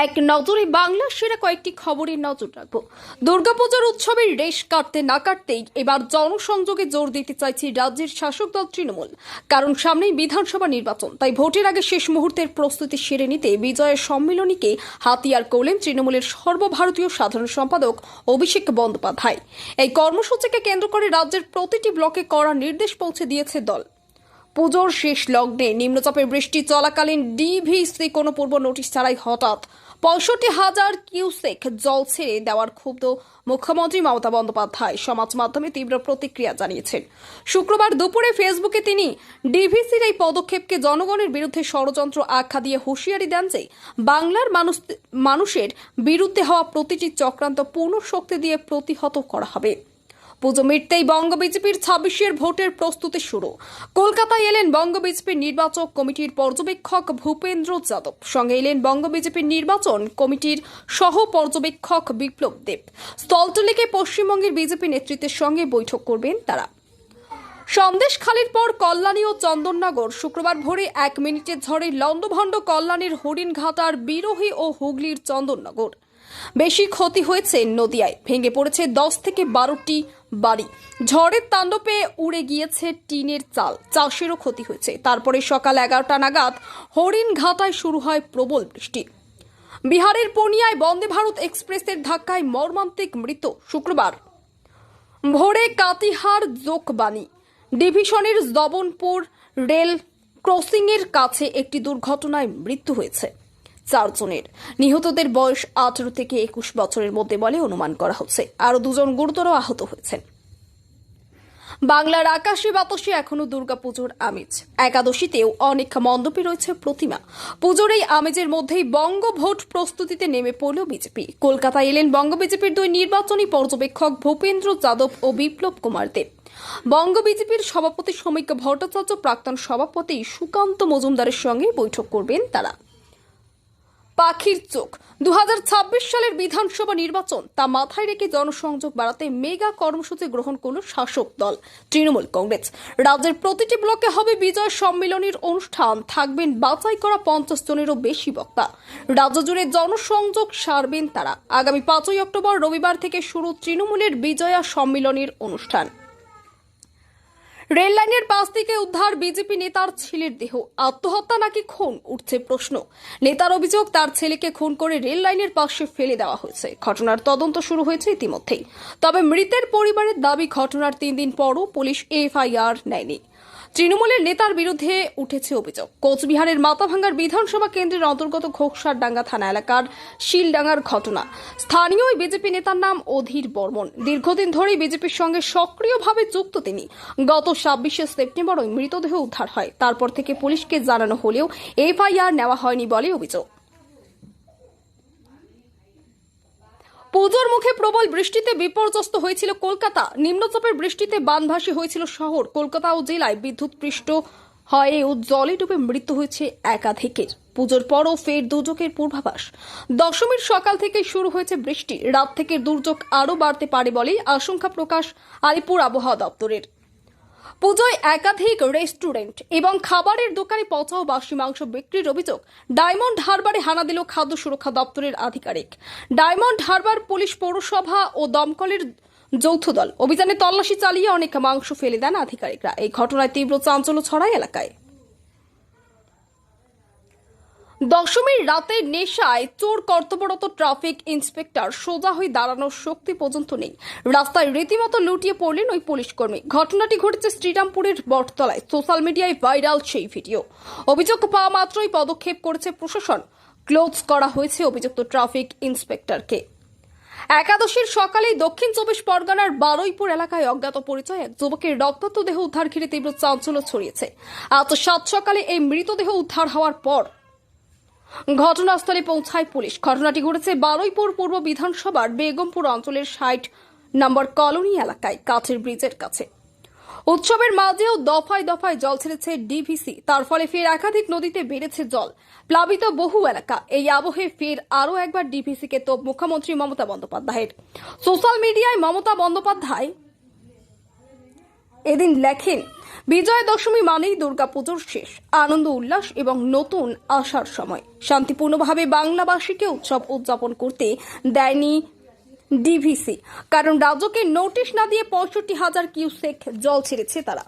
এক নজরে বাংলার সেরা কয়েকটি খবরের নজর রাখব। দুর্গাপূজার উৎসবের রেশ কাটতে না কাটতেই এবার জনসংযোগে জোর দিতে চাইছে রাজ্যের শাসক দল তৃণমূল। কারণ সামনেই বিধানসভা নির্বাচন, তাই ভোটের আগে শেষ মুহূর্তের প্রস্তুতি সেরে নিতে বিজয়ের সম্মেলনীকে হাতিয়ার করলেন তৃণমূলের সর্বভারতীয় সাধারণ সম্পাদক অভিষেক বন্দ্যোপাধ্যায়। এই কর্মসূচিকে কেন্দ্র করে রাজ্যের প্রতিটি ব্লকে করা নির্দেশ পৌঁছে দিয়েছে দল। পুজোর শেষ লগ্নে নিম্নচাপের বৃষ্টি চলাকালীন ডিভিসি কোনো পূর্ব নোটিশ ছাড়াই হঠাৎ পঁয়ষট্টি হাজার কিউসেক জল ছেড়ে দেওয়ার ক্ষুব্ধ মুখ্যমন্ত্রী মমতা বন্দ্যোপাধ্যায় সমাজ মাধ্যমে তীব্র প্রতিক্রিয়া জানিয়েছেন। শুক্রবার দুপুরে ফেসবুকে তিনি ডিভিসির এই পদক্ষেপকে জনগণের বিরুদ্ধে ষড়যন্ত্র আখ্যা দিয়ে হুঁশিয়ারি দেন যে বাংলার মানুষ মানুষের বিরুদ্ধে হওয়া প্রতিটি চক্রান্ত পূর্ণ শক্তি দিয়ে প্রতিহত করা হবে। পুজো মিটতেই বঙ্গ বিজেপির ছাব্বিশের ভোটের প্রস্তুতি শুরু। কলকাতায় এলেন বঙ্গ বিজেপির নির্বাচক কমিটির পর্যবেক্ষক ভূপেন্দ্র যাদব। সঙ্গে এলেন বঙ্গ বিজেপির নির্বাচন কমিটির সহ পর্যবেক্ষক বিপ্লব দেব। স্থলতলিকে পশ্চিমবঙ্গের বিজেপি নেতৃত্বের সঙ্গে বৈঠক করবেন তারা। সন্দেশ খালির পর কল্যাণী ও চন্দননগর শুক্রবার ভোরে এক মিনিটের ঝড়ে লন্ডভণ্ড কল্যাণীর হরিণঘাটার বিরোহী ও হুগলির চন্দননগর। বেশি ক্ষতি হয়েছে নদিয়ায়। ভেঙে পড়েছে দশ থেকে বারোটি বাড়ি। ঝড়ের তাণ্ডবে উড়ে গিয়েছে টিনের চাল। চাষেরও ক্ষতি হয়েছে। তারপরে সকাল এগারোটা নাগাদ হরিণঘাটায় শুরু হয় প্রবল বৃষ্টি। বিহারের পূর্ণিয়ায় বন্দে ভারত এক্সপ্রেসের ধাক্কায় মর্মান্তিক মৃত শুক্রবার। ভোরে কাতিহার জোকবানি ডিভিশনের জবনপুর রেল ক্রসিংয়ের কাছে একটি দুর্ঘটনায় মৃত্যু হয়েছে। চারজনের নিহতদের বয়স আঠারো থেকে একুশ বছরের মধ্যে বলে অনুমান করা হচ্ছে। আরও দুজন গুরুতর আহত হয়েছেন। বাংলার আকাশে বাতাসে এখনও দুর্গাপুজোর আমেজ। একাদশীতেও অনেক মণ্ডপে রয়েছে প্রতিমা। পুজোর এই আমেজের মধ্যেই বঙ্গ ভোট প্রস্তুতিতে নেমে পড়ল বিজেপি। কলকাতায় এলেন বঙ্গ বিজেপির দুই নির্বাচনী পর্যবেক্ষক ভূপেন্দ্র যাদব ও বিপ্লব কুমার দেব। বঙ্গ বিজেপির সভাপতি সমীক ভট্টাচার্য, প্রাক্তন সভাপতি সুকান্ত মজুমদারের সঙ্গে বৈঠক করবেন তারা। পাখির চোখ। দু হাজার ছাব্বিশ সালের বিধানসভা নির্বাচন, তা মাথায় রেখে জনসংযোগ বাড়াতে মেগা কর্মসূচি গ্রহণ করল শাসক দল, তৃণমূল কংগ্রেস। রাজ্যের প্রতিটি ব্লকে হবে বিজয় সম্মেলনের অনুষ্ঠান, থাকবেন বাছাই করা পঞ্চাশ জনেরও বেশি বক্তা। রাজ্য জুড়ে জনসংযোগ সারবেন তারা। আগামী পাঁচই অক্টোবর রবিবার থেকে শুরু তৃণমূলের বিজয়া সম্মেলনের অনুষ্ঠান। রেল লাইনের পাশ থেকে উদ্ধার বিজেপি নেতার ছেলের দেহ। আত্মহত্যা নাকি খুন? উঠছে প্রশ্ন। নেতার অভিযোগ, তার ছেলেকে খুন করে রেল লাইনের পাশে ফেলে দেওয়া হয়েছে। ঘটনার তদন্ত শুরু হয়েছে ইতিমধ্যেই। তবে মৃতের পরিবারের দাবি, ঘটনার তিন দিন পরও পুলিশ এফআইআর নেয়নি। তৃণমূলের নেতার বিরুদ্ধে উঠেছে অভিযোগ। কোচবিহারের মাতাভাঙ্গার বিধানসভা কেন্দ্রের অন্তর্গত ঘোকসারডাঙ্গা থানা এলাকার শিলডাঙ্গার ঘটনা। স্থানীয় বিজেপি নেতার নাম অধীর বর্মন। দীর্ঘদিন ধরেই বিজেপির সঙ্গে সক্রিয়ভাবে যুক্ত তিনি। গত ছাব্বিশে সেপ্টেম্বর ওই মৃতদেহ উদ্ধার হয়। তারপর থেকে পুলিশকে জানানো হলেও এফআইআর নেওয়া হয়নি বলে অভিযোগ। পুজোর মুখে প্রবল বৃষ্টিতে বিপর্যস্ত হয়েছিল কলকাতা। নিম্নচাপের বৃষ্টিতে বানভাসী হয়েছিল শহর। কলকাতা ও জেলায় বিদ্যুৎ পৃষ্ঠ ও জলে ডুবে মৃত্যু হয়েছে একাধিকের। পুজোর পরও ফের দুর্যোগের পূর্বাভাস। দশমীর সকাল থেকে শুরু হয়েছে বৃষ্টি। রাত থেকে দুর্যোগ আরও বাড়তে পারে বলেই আশঙ্কা প্রকাশ আলিপুর আবহাওয়া দপ্তরের। পুজোয় একাধিক রেস্টুরেন্ট এবং খাবারের দোকানে পচা ও বাসি মাংস বিক্রির অভিযোগ ডায়মন্ড হারবারে হানা দিল খাদ্য সুরক্ষা দপ্তরের আধিকারিক। ডায়মন্ড হারবার পুলিশ পৌরসভা ও দমকলের যৌথ দল অভিযানে তল্লাশি চালিয়ে অনেক মাংস ফেলে দেন আধিকারিকরা। এই ঘটনায় তীব্র চাঞ্চল্য ছড়ায় এলাকায়। দশমীর রাতে নেশায় চোর কর্তব্যরত ট্রাফিক ইন্সপেক্টর সোজা হয়ে দাঁড়ানোর শক্তি পর্যন্ত নেই। রাস্তায় রীতিমতো লুটিয়ে পড়লেন ওই পুলিশ কর্মী। ঘটনাটি ঘটেছে শ্রীরামপুরের বটতলায়। সোশ্যাল মিডিয়ায় ভাইরাল সেই ভিডিও। অভিযোগ পাওয়া মাত্রই পদক্ষেপ করেছে প্রশাসন। ক্লোজ করা হয়েছে অভিযুক্ত ট্রাফিক ইন্সপেক্টরকে। একাদশীর সকালেই দক্ষিণ চব্বিশ পরগনার বারুইপুর এলাকায় অজ্ঞাত পরিচয় এক যুবকের রক্তাক্ত দেহ উদ্ধার ঘিরে তীব্র চাঞ্চল্য ছড়িয়েছে। আজ সাত সকালে এই মৃতদেহ উদ্ধার হওয়ার পর ঘটনাস্থলে পৌঁছায় পুলিশ। ঘটনাটি ঘটেছে বারুইপুর পূর্ব বিধানসভার বেগমপুর অঞ্চলের ষাট নম্বর কলোনি এলাকায় কাঠের ব্রিজের কাছে। উৎসবের মাঝেও দফায় দফায় জল ছেড়েছে ডিভিসি। তার ফলে ফের একাধিক নদীতে বেড়েছে জল। প্লাবিত বহু এলাকা। এই আবহে ফের আরও একবার ডিভিসিকে তো মুখ্যমন্ত্রী মমতা বন্দ্যোপাধ্যায়ের। সোশ্যাল মিডিয়ায় মমতা বন্দ্যোপাধ্যায় এদিন লেখেন বিজয়া দশমী মানেই দুর্গাপুজোর শেষ, আনন্দ উল্লাস এবং নতুন আসার সময়। শান্তিপূর্ণভাবে বাংলাবাসীকে উৎসব উদযাপন করতে দেয়নি ডিভিসি, কারণ রাজ্যকে নোটিশ না দিয়ে পঁয়ষট্টি হাজার কিউসেক জল ছেড়েছে তারা।